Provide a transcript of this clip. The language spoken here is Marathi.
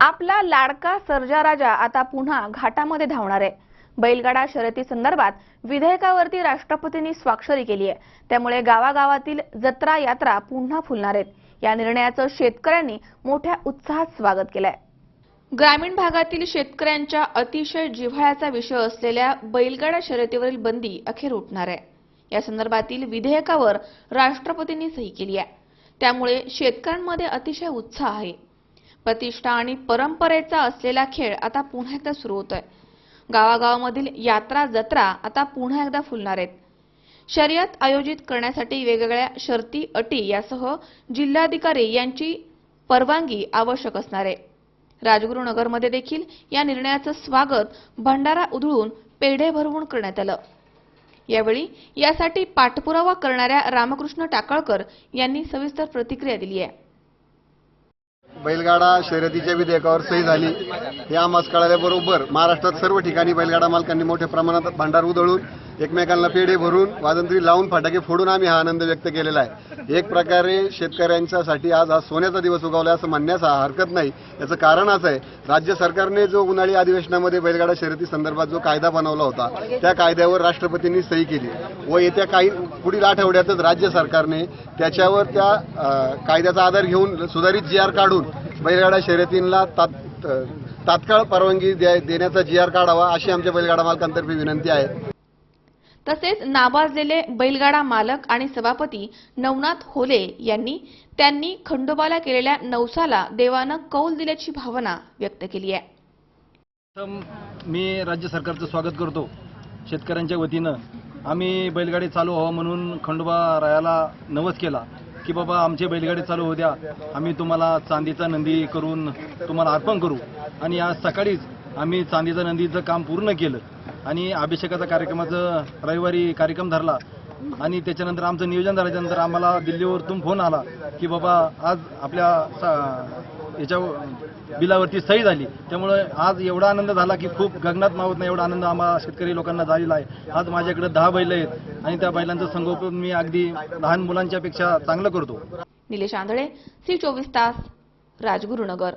आपला लाडका सर्जा राजा आता पुन्हा घाटामध्ये धावणार आहे. बैलगाडा शर्यती संदर्भात विधेयकावरती राष्ट्रपतींनी स्वाक्षरी केली आहे. त्यामुळे गावागावातील जत्रा यात्रा पुन्हा फुलणार आहेत. या निर्णयाचं शेतकऱ्यांनी मोठ्या उत्साहात स्वागत केलंय. ग्रामीण भागातील शेतकऱ्यांच्या अतिशय जिव्हाळ्याचा विषय असलेल्या बैलगाडा शर्यतीवरील बंदी अखेर उठणार आहे. या संदर्भातील विधेयकावर राष्ट्रपतींनी सही केली आहे. त्यामुळे शेतकऱ्यांमध्ये अतिशय उत्साह आहे. प्रतिष्ठा आणि परंपरेचा असलेला खेळ आता पुन्हा एकदा सुरू होतोय. गावागावामधील यात्रा जत्रा आता पुन्हा एकदा फुलणार आहेत. शर्यत आयोजित करण्यासाठी वेगवेगळ्या शर्ती अटी यासह जिल्हाधिकारी यांची परवानगी आवश्यक असणार आहे. राजगुरुनगरमध्ये देखील या निर्णयाचं स्वागत भंडारा उधळून पेढे भरवून करण्यात आलं. यावेळी यासाठी पाठपुरावा करणाऱ्या रामकृष्ण टाकळकर यांनी सविस्तर प्रतिक्रिया दिली आहे. बैलगाडा शर्यतीच्या विधेयकावर सही झाली. हे आम्हाला कळाल्याबरोबर महाराष्ट्रात सर्व ठिकाणी बैलगाडा मालकांनी मोठ्या प्रमाणात भांडार उधळून एकमेकांना पेढे भरून वाजंत्री लावून फटाके फोडून आम्ही हा आनंद व्यक्त केलेला आहे. एक प्रकारे शेतकऱ्यांच्यासाठी आज हा सोन्याचा दिवस उगवला असं म्हणण्यास हरकत नाही. याचं कारण असं आहे राज्य सरकारने जो उन्हाळी अधिवेशनामध्ये बैलगाडा शर्यती संदर्भात जो कायदा बनवला होता त्या कायद्यावर राष्ट्रपतींनी सही केली व येत्या काही पुढील आठवड्यातच राज्य सरकारने त्याच्यावर त्या कायद्याचा आधार घेऊन सुधारित जी आर काढून बैलगाडा शर्यतींना तात तात्काळ परवानगी द्या- देण्याचा जी आर काढावा अशी आमच्या बैलगाडा मालकांतर्फे विनंती आहे. तसेच नाबाजलेले बैलगाडा मालक आणि सभापती नवनाथ होले यांनी त्यांनी खंडोबाला केलेल्या नवसाला देवानं कौल दिल्याची भावना व्यक्त केली आहे. मी राज्य सरकारचं स्वागत करतो. शेतकऱ्यांच्या वतीनं. आम्ही बैलगाडी चालू व्हावं म्हणून खंडोबा रायाला नवस केला की बाबा आमचे बैलगाडी चालू होऊ द्या. आम्ही तुम्हाला चांदीचा नंदी करून तुम्हाला अर्पण करू. आणि आज सकाळीच आम्ही चांदीचा नंदीचं काम पूर्ण केलं. आणि अभिषेकाचा कार्यक्रमाचं रविवारी कार्यक्रम धरला. आणि त्याच्यानंतर आमचं नियोजन झाल्याच्यानंतर आम्हाला दिल्लीवरतून फोन आला की बाबा आज आपल्या याच्या बिलावरती सही झाली. त्यामुळे आज एवढा आनंद झाला की खूप गगनात मावत नाही एवढा आनंद आम्हाला शेतकरी लोकांना झालेला आहे. आज माझ्याकडे दहा बैल आहेत आणि त्या बैलांचं संगोपन मी अगदी लहान मुलांच्या पेक्षा चांगलं करतो. निलेश आंधळे सी चोवीस तास राजगुरुनगर.